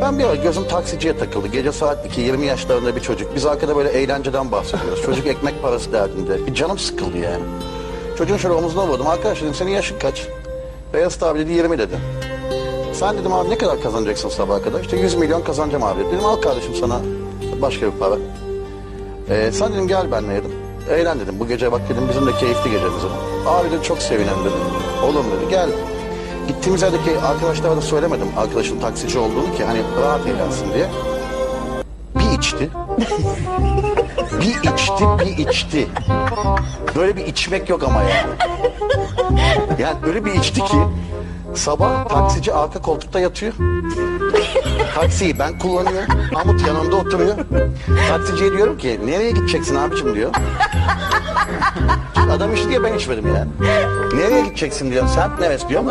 Ben bir ara gözüm taksiciye takıldı. Gece saat 2, 20 yaşlarında bir çocuk. Biz arkada böyle eğlenceden bahsediyoruz. Çocuk ekmek parası derdinde. Bir canım sıkıldı yani. Çocuğun şöyle omuzuna vurdum. Arkadaş dedim senin yaşın kaç? Beyazıt abi dedi 20 dedi. Sen dedim abi ne kadar kazanacaksın sabaha kadar? İşte 100 milyon kazanacağım abi. Dedim al kardeşim sana başka bir para. Ee, sen dedim gel benimle dedim. Eğlen dedim. Bu gece bak dedim bizim de keyifli gecemiz. Abi dedi çok sevinen dedim. Oğlum dedi gel. Gittiğimiz yerdeki arkadaşlara da söylemedim arkadaşın taksici olduğunu ki hani rahat eğlensin diye. Bir içti. bir içti, bir içti. Böyle bir içmek yok ama yani. Yani öyle bir içti ki sabah taksici arka koltukta yatıyor. Taksiyi ben kullanıyorum. Mahmut yanımda oturuyor. Taksiciye diyorum ki nereye gideceksin abicim diyor. Adam içti diye ben içmedim yani. Nereye gideceksin diyor. Sen neresi diyorum.